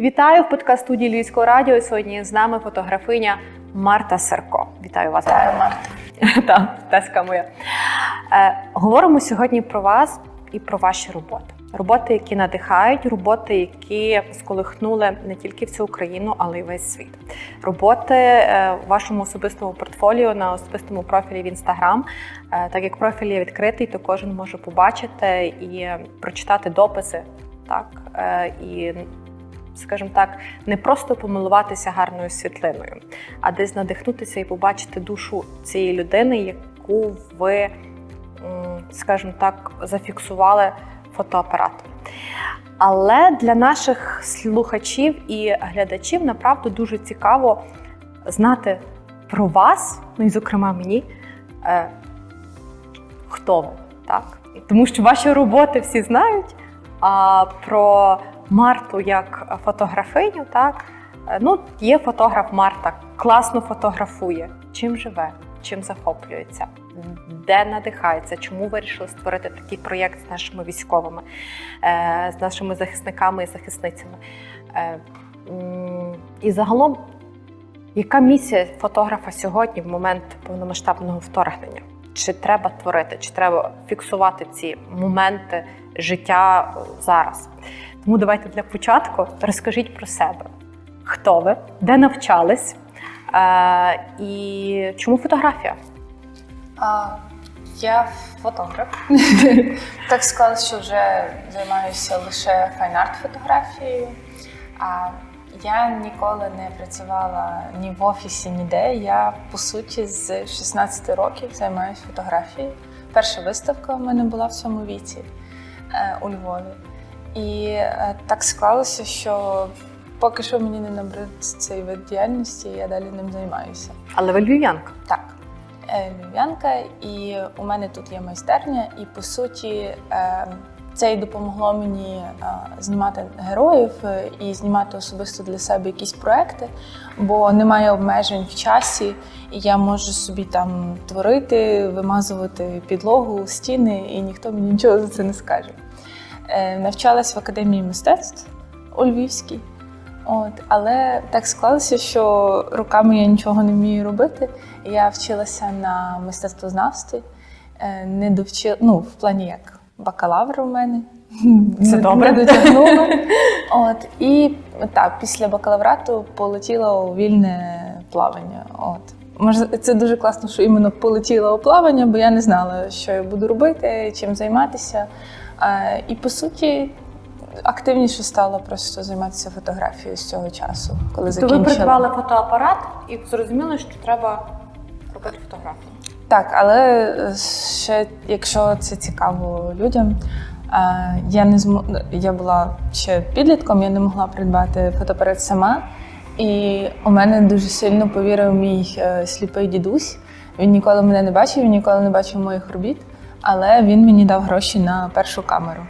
Вітаю в подкаст студії Львівського радіо. Сьогодні з нами фотографиня Марта Серко. Вітаю вас. Вітаю, Марта. Так, теска моя. Е, говоримо сьогодні про вас і про ваші роботи. Роботи, які надихають, роботи, які сколихнули не тільки всю Україну, але й весь світ. Роботи е, в вашому особистому портфоліо на особистому профілі в інстаграм. Е, так як профіль є відкритий, то кожен може побачити і прочитати дописи. Так і скажімо так, не просто помилуватися гарною світлиною, а десь надихнутися і побачити душу цієї людини, яку ви, скажімо так, зафіксували фотоапаратом. Але для наших слухачів і глядачів направду дуже цікаво знати про вас, ну і зокрема мені, е, хто ви, так? Тому що ваші роботи всі знають, а про Марту як фотографиню, так е, ну є фотограф Марта, класно фотографує. Чим живе, чим захоплюється, де надихається, чому вирішили створити такий проєкт з нашими військовими, е, з нашими захисниками і захисницями. Е, І загалом, яка місія фотографа сьогодні в момент повномасштабного вторгнення? Чи треба творити, чи треба фіксувати ці моменти життя зараз? Тому давайте для початку розкажіть про себе. Хто ви, де навчались е, і чому фотографія? А, я фотограф. так склалося, що вже займаюся лише файн-арт фотографією. А я ніколи не працювала ні в офісі, ніде. Я по суті з 16 років займаюся фотографією. Перша виставка у мене була в цьому віці е, у Львові. І е, так склалося, що поки що мені не набрид цей вид діяльності, я далі ним займаюся. Але ви львів'янка. Так, е, львів'янка, і у мене тут є майстерня, і по суті. е, Це і допомогло мені знімати героїв і знімати особисто для себе якісь проекти, бо немає обмежень в часі, і я можу собі там творити, вимазувати підлогу, стіни, і ніхто мені нічого за це не скаже. Е, Навчалась в академії мистецтв у Львівській. От, але так склалося, що руками я нічого не вмію робити. Я вчилася на мистецтвознавстві, е, не довчила, ну, в плані як бакалавр у мене. Це Не- добре. Не дотягнула. От, і так, після бакалаврату полетіла у вільне плавання. От. Може, це дуже класно, що іменно полетіла у плавання, бо я не знала, що я буду робити, чим займатися. І по суті, активніше стала просто займатися фотографією з цього часу, коли То закінчила. ви придбали фотоапарат і зрозуміли, що треба робити фотографії. Так, але е, ще якщо це цікаво людям, е, я не змо... я була ще підлітком, я не могла придбати фотоапарат сама. І у мене дуже сильно повірив мій е, сліпий дідусь. Він ніколи мене не бачив, він ніколи не бачив моїх робіт, але він мені дав гроші на першу камеру.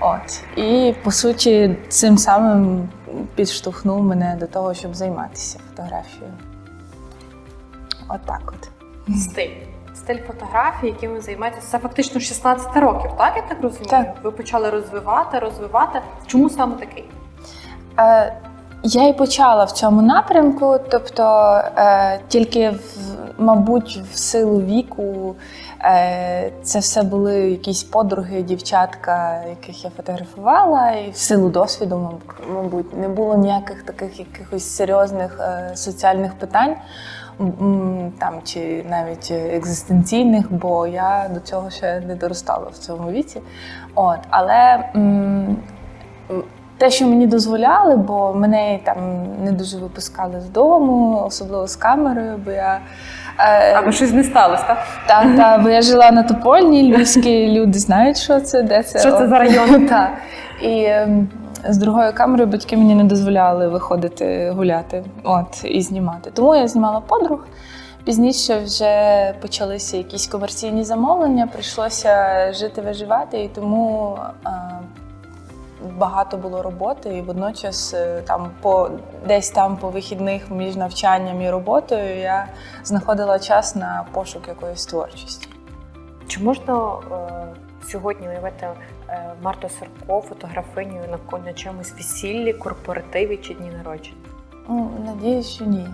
От. І по суті, цим самим підштовхнув мене до того, щоб займатися фотографією. От так от. Стиль. Стиль фотографії, яким ви займаєтеся, це фактично 16 років, так? Я так розумію? Так. Ви почали розвивати, розвивати. Чому саме такий? Е, я і почала в цьому напрямку, тобто е, тільки, в, мабуть, в силу віку е, це все були якісь подруги, дівчатка, яких я фотографувала, і в силу досвіду, мабуть, не було ніяких таких якихось серйозних е, соціальних питань. Там чи навіть екзистенційних, бо я до цього ще не доростала в цьому віці. От, але те, що мені дозволяли, бо мене там не дуже випускали з дому, особливо з камерою, бо я. е, Аби щось не сталося, так? та, та, бо я жила на Топольній, львівські люди знають, що це, де це. Що це за район? Так. І ем, з другою камерою батьки мені не дозволяли виходити гуляти от, і знімати. Тому я знімала подруг. Пізніше вже почалися якісь комерційні замовлення, прийшлося жити, виживати, і тому е, багато було роботи. І водночас е, там по десь там по вихідних між навчанням і роботою я знаходила час на пошук якоїсь творчості. Чи можна е, сьогодні уявити е, Марту Сарко фотографинію на, на чомусь весіллі, корпоративі чи дні народження? Ну, надіюсь, що ні.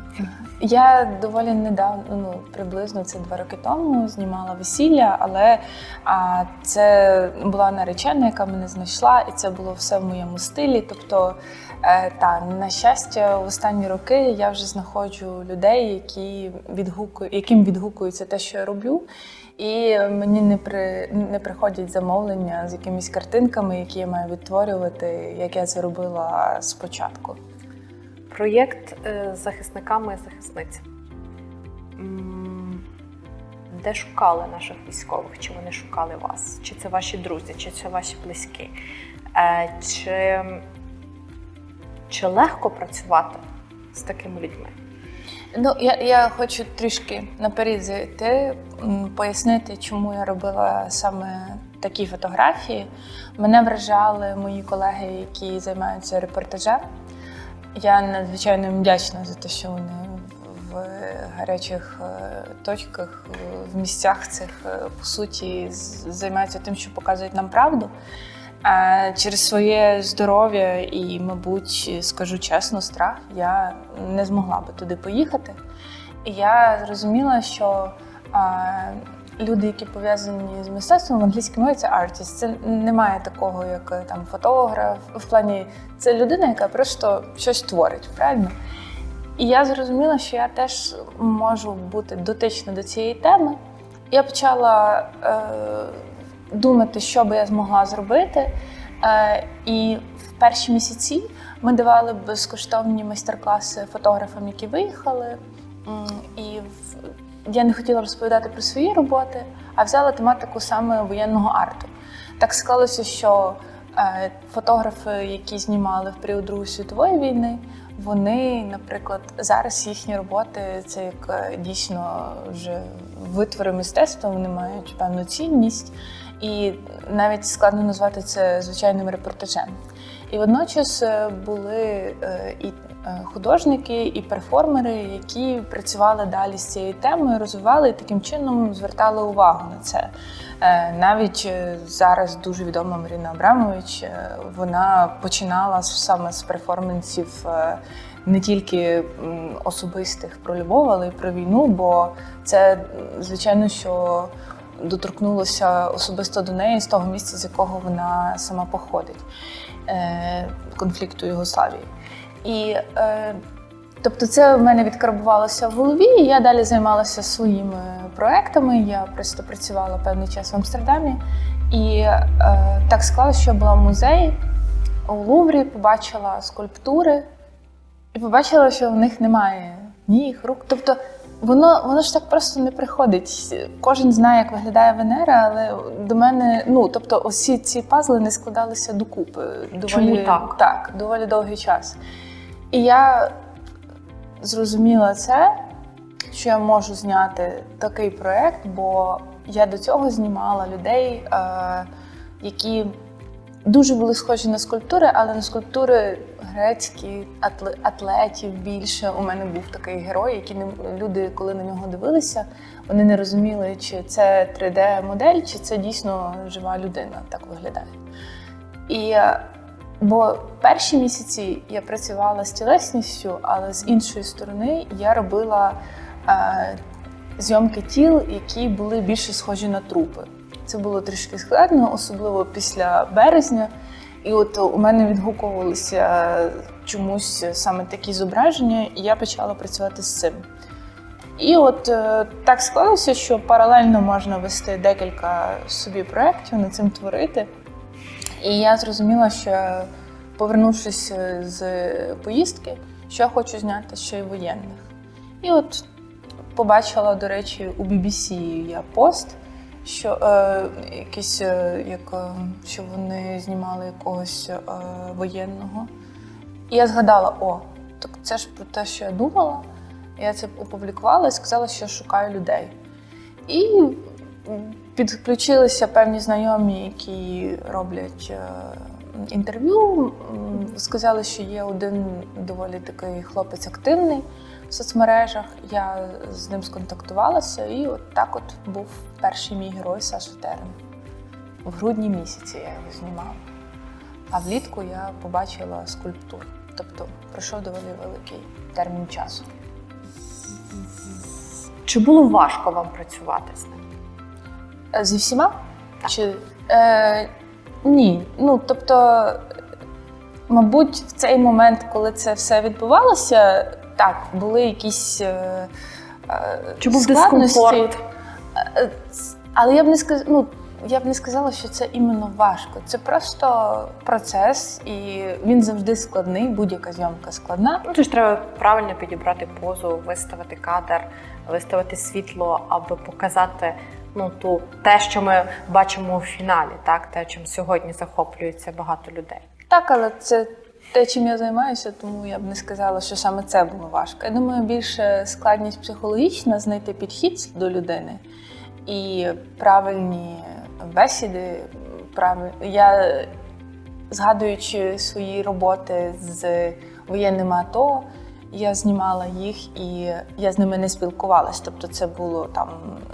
Я доволі недавно, ну приблизно це два роки тому, знімала весілля, але а, це була наречена, яка мене знайшла, і це було все в моєму стилі. Тобто, е, та на щастя, в останні роки я вже знаходжу людей, які відгукують, яким відгукується те, що я роблю. І мені не при не приходять замовлення з якимись картинками, які я маю відтворювати, як я це робила спочатку. Проєкт е, з захисниками і захисницями. Де шукали наших військових? Чи вони шукали вас? Чи це ваші друзі, чи це ваші близькі? Е, Чи, чи легко працювати з такими людьми? Ну, я, я хочу трішки наперед зайти, пояснити, чому я робила саме такі фотографії. Мене вражали мої колеги, які займаються репортажем. Я надзвичайно вдячна за те, що вони в гарячих е, точках, е, в місцях цих, е, по суті, займаються тим, що показують нам правду. А через своє здоров'я і, мабуть, скажу чесно, страх я не змогла би туди поїхати. І я зрозуміла, що люди, які пов'язані з мистецтвом в англійській мові, це artist. Це немає такого, як е, там фотограф. В плані це людина, яка просто щось творить, правильно? І я зрозуміла, що я теж можу бути дотична до цієї теми. Я почала е, думати, що би я змогла зробити. Е, і в перші місяці ми давали безкоштовні майстер-класи фотографам, які виїхали. І. я не хотіла розповідати про свої роботи, а взяла тематику саме воєнного арту. Так склалося, що е, фотографи, які знімали в період Другої світової війни, вони, наприклад, зараз їхні роботи це як е, дійсно вже витвори мистецтва, вони мають певну цінність, і навіть складно назвати це звичайним репортажем. І водночас е, були і художники, і перформери, які працювали далі з цією темою, розвивали і таким чином звертали увагу на це. Е, Навіть е, зараз дуже відома Маріна Абрамович. е, Вона починала саме з перформансів е, не тільки особистих про любов, але й про війну, бо це звичайно, що доторкнулося особисто до неї з того місця, з якого вона сама походить е, конфлікту Югославії. І е, тобто це в мене відкарбувалося в голові, і я далі займалася своїми проектами. Я просто працювала певний час в Амстердамі. І е, так склалося, що я була в музеї у Луврі, побачила скульптури і побачила, що в них немає ніг, рук. Тобто воно, воно ж так просто не приходить. Кожен знає, як виглядає Венера, але до мене, ну тобто, усі ці пазли не складалися докупи. Доволі, Чому так? Так, доволі довгий час. І я зрозуміла це, що я можу зняти такий проект, бо я до цього знімала людей, е, які дуже були схожі на скульптури, але на скульптури грецькі, атлетів більше. У мене був такий герой, який не люди, коли на нього дивилися, вони не розуміли, чи це 3D-модель, чи це дійсно жива людина так виглядає. І е, бо перші місяці я працювала з тілесністю, але з іншої сторони я робила е, зйомки тіл, які були більше схожі на трупи. Це було трішки складно, особливо після березня. І от у мене відгукувалися чомусь саме такі зображення, і я почала працювати з цим. І от е, так склалося, що паралельно можна вести декілька собі проєктів, над цим творити. І я зрозуміла, що повернувшись з поїздки, що я хочу зняти ще й воєнних. І от побачила, до речі, у BBC я пост, що е, якийсь, е, як, е, що вони знімали якогось е, воєнного. І я згадала: о, так це ж про те, що я думала. Я це опублікувала і сказала, що шукаю людей. І підключилися певні знайомі, які роблять е, інтерв'ю. Сказали, що є один доволі такий хлопець активний в соцмережах. Я з ним сконтактувалася, і от так от був перший мій герой Саша Терен. В грудні місяці я його знімала. А влітку я побачила скульптуру. Тобто пройшов доволі великий термін часу. Чи було важко вам працювати з ним? Е, Зі всіма? Чи, е, ні. Ну, тобто, мабуть, в цей момент, коли це все відбувалося, так, були якісь. Е, е, Чи був складності. дискомфорт? Е, Але я б не сказ... ну, я б не сказала, що це іменно важко. Це просто процес, і він завжди складний, будь-яка зйомка складна. Ну, ж треба правильно підібрати позу, виставити кадр, виставити світло, аби показати ну, ту, те, що ми бачимо у фіналі, так? те, чим сьогодні захоплюється багато людей. Так, але це те, чим я займаюся, тому я б не сказала, що саме це було важко. Я думаю, більше складність психологічна знайти підхід до людини і правильні бесіди. Правиль... Я, згадуючи свої роботи з воєнними АТО, я знімала їх і я з ними не спілкувалась. Тобто, це було там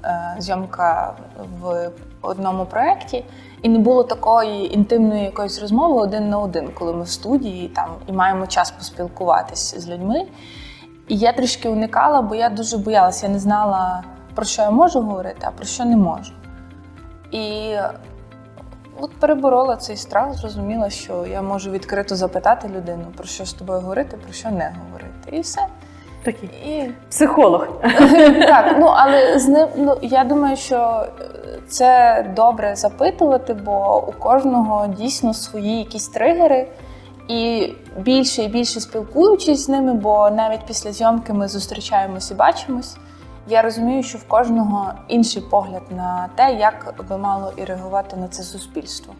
е, зйомка в одному проєкті, і не було такої інтимної якоїсь розмови один на один, коли ми в студії там і маємо час поспілкуватись з людьми. І я трішки уникала, бо я дуже боялася, я не знала, про що я можу говорити, а про що не можу. І от переборола цей страх, зрозуміла, що я можу відкрито запитати людину, про що з тобою говорити, про що не говорити. І все. Такий І психолог. так, ну але з ним ну я думаю, що е, це добре запитувати, бо у кожного дійсно свої якісь тригери. І більше і більше спілкуючись з ними, бо навіть після зйомки ми зустрічаємось і бачимось. Я розумію, що в кожного інший погляд на те, як би мало і реагувати на це суспільство.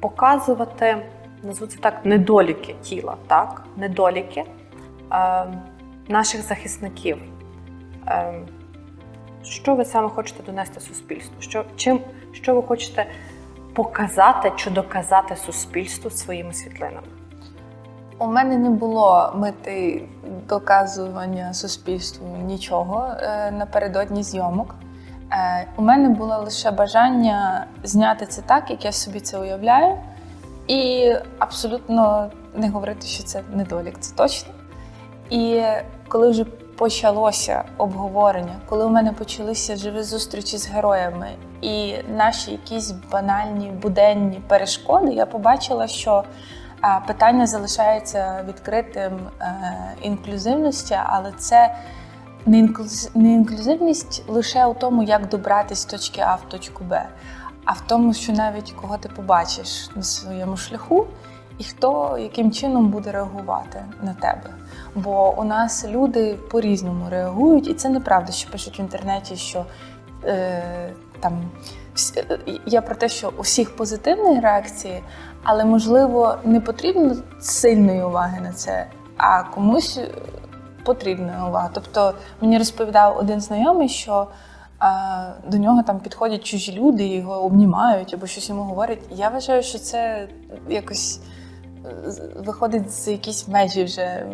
Показувати, назву це так, недоліки тіла, так? недоліки е, наших захисників. Е, що ви саме хочете донести суспільству? Що, чим, що ви хочете показати чи доказати суспільству своїми світлинами? У мене не було мети доказування суспільству нічого е, напередодні зйомок. Е, у мене було лише бажання зняти це так, як я собі це уявляю, і абсолютно не говорити, що це недолік, це точно. І коли вже почалося обговорення, коли у мене почалися живі зустрічі з героями і наші якісь банальні буденні перешкоди, я побачила, що питання залишається відкритим е, інклюзивності, але це не, інклюзивність лише у тому, як добратися з точки А в точку Б, а в тому, що навіть кого ти побачиш на своєму шляху, і хто яким чином буде реагувати на тебе. Бо у нас люди по-різному реагують, і це неправда, що пишуть в інтернеті, що е, там вс- е, я про те, що у всіх позитивні реакції, але можливо не потрібно сильної уваги на це, а комусь е, потрібна увага. Тобто мені розповідав один знайомий, що а, до нього там підходять чужі люди, його обнімають або щось йому говорять. Я вважаю, що це якось. Виходить з якісь межі вже.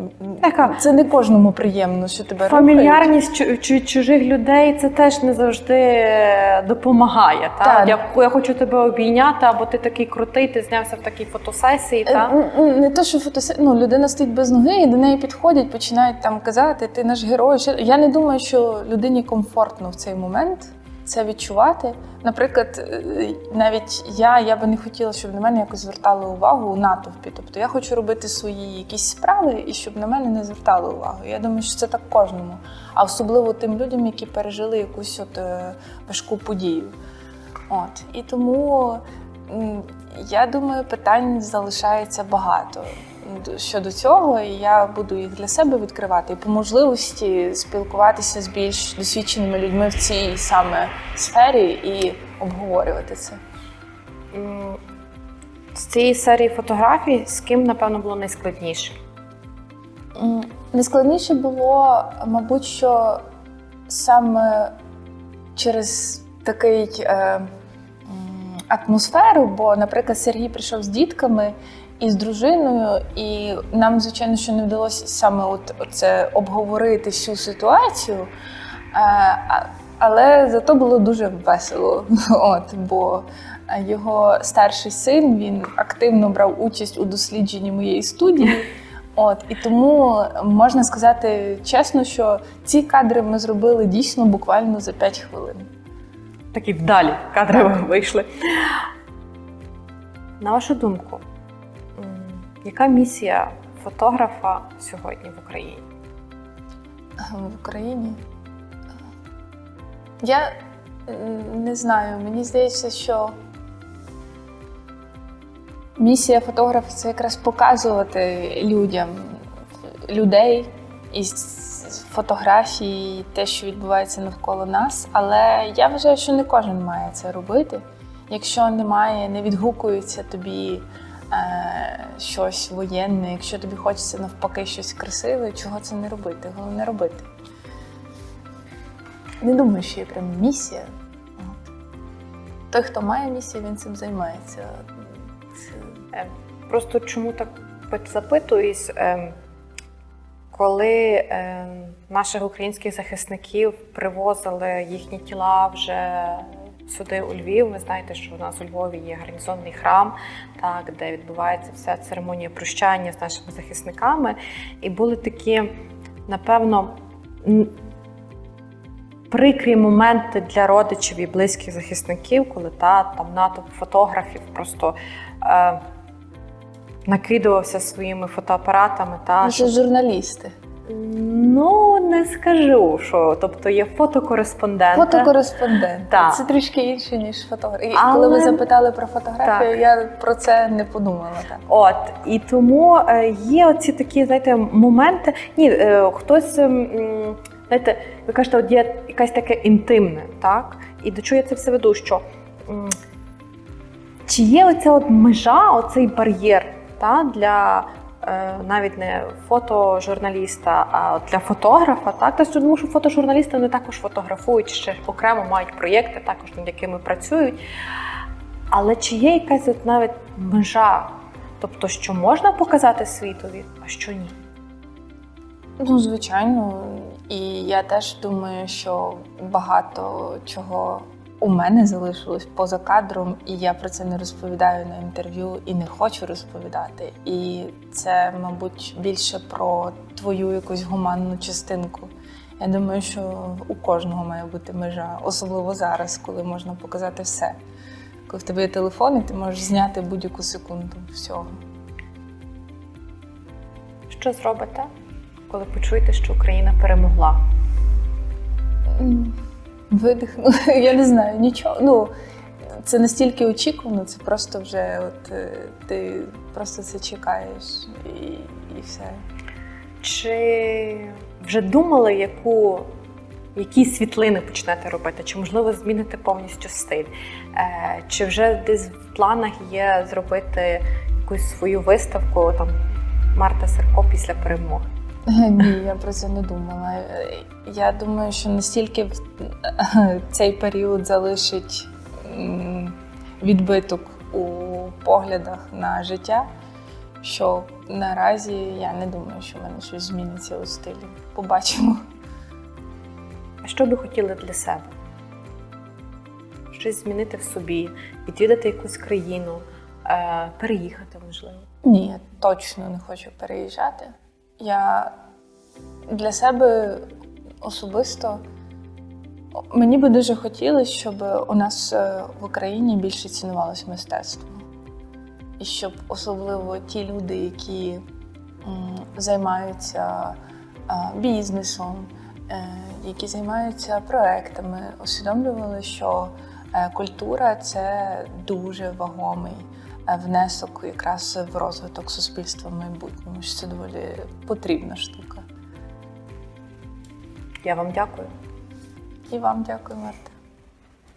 Така Це не кожному приємно, що тебе рухають. Фамільярність чу- чу- чужих людей це теж не завжди е, допомагає. Та? Так. Я, я хочу тебе обійняти, або ти такий крутий, ти знявся в такій фотосесії. Е, Та? Не то, що фотосе... ну, людина стоїть без ноги, і до неї підходять, починають там казати, ти наш герой. Я не думаю, що людині комфортно в цей момент це відчувати. Наприклад, е, навіть я, я би не хотіла, щоб на мене якось звертали увагу у натовпі. Тобто я хочу робити свої якісь справи і щоб на мене не звертали увагу. Я думаю, що це так кожному, а особливо тим людям, які пережили якусь от е, важку подію. От і тому я думаю, питань залишається багато щодо цього, і я буду їх для себе відкривати і по можливості спілкуватися з більш досвідченими людьми в цій саме сфері і обговорювати це. З цієї серії фотографій з ким, напевно, було найскладніше? Найскладніше було, мабуть, що саме через такий е, атмосферу, бо, наприклад, Сергій прийшов з дітками і з дружиною, і нам, звичайно, що не вдалося саме от, це обговорити всю ситуацію. Е, Але зато було дуже весело. От, бо е, його старший син він активно брав участь у дослідженні моєї студії. От, і тому можна сказати чесно, що ці кадри ми зробили дійсно буквально за 5 хвилин. Такі вдалі кадри вийшли. На вашу думку, яка місія фотографа сьогодні в Україні? в Україні. Я не знаю, мені здається, що місія фотографа це якраз показувати людям людей із фотографії, те, що відбувається навколо нас. Але я вважаю, що не кожен має це робити. Якщо немає, не відгукується тобі е, щось воєнне, якщо тобі хочеться навпаки щось красиве, чого це не робити? Головне робити. Не думаю, що є прям місія. От. Той, хто має місію, він цим займається. Це... Е, Просто чому так запитуюсь, ем, коли ем, наших українських захисників привозили їхні тіла вже сюди у Львів. Ви знаєте, що у нас у Львові є гарнізонний храм, так, де відбувається вся церемонія прощання з нашими захисниками. І були такі, напевно, прикрі моменти для родичів і близьких захисників, коли та там натовп фотографів просто. Е, накидувався своїми фотоапаратами. Та, Це журналісти. Ну, не скажу, що тобто є. Фотокореспондент. Так. Це трішки інше, ніж фотографія. Але- Коли ви запитали про фотографію, Так. я про це не подумала. Так. От і тому е, є оці такі, знаєте, моменти. Ні, е, хтось. м, Знаєте, ви кажете, от є якась таке інтимне, так? І до чого я це все веду? Що чи є оця от межа, оцей бар'єр та, для навіть не фотожурналіста, а для фотографа, так? Тобто, тому що фотожурналісти вони також фотографують, ще окремо мають проєкти, також над якими працюють. Але чи є якась от навіть межа? Тобто, що можна показати світові, а що ні? Ну, звичайно, і я теж думаю, що багато чого у мене залишилось поза кадром, і я про це не розповідаю на інтерв'ю і не хочу розповідати. І це, мабуть, більше про твою якусь гуманну частинку. Я думаю, що у кожного має бути межа, особливо зараз, коли можна показати все. Коли в тебе є телефон, і ти можеш зняти будь-яку секунду всього. Що зробите, коли почуєте, що Україна перемогла? М, Видихну. Я не знаю нічого. Ну, це настільки очікувано, це просто вже от е, ти просто це чекаєш і, і все. Чи вже думали, яку, які світлини почнете робити? Чи можливо зміните повністю стиль? Е, чи вже десь в планах є зробити якусь свою виставку там Марта Серко після перемоги? Ні, я про це не думала. Я думаю, що настільки цей період залишить відбиток у поглядах на життя, що наразі я не думаю, що в мене щось зміниться у стилі. Побачимо. А що би хотіли для себе? Щось змінити в собі, відвідати якусь країну, е, переїхати, можливо. Ні, я точно не хочу переїжджати. Я для себе особисто мені би дуже хотілося, щоб у нас е, в Україні більше цінувалось мистецтво. І щоб особливо ті люди, які займаються е, бізнесом, е, які займаються проектами, усвідомлювали, що культура це дуже вагомий внесок якраз в розвиток суспільства в майбутньому. що Це доволі потрібна штука. Я вам дякую. І вам дякую, Марта.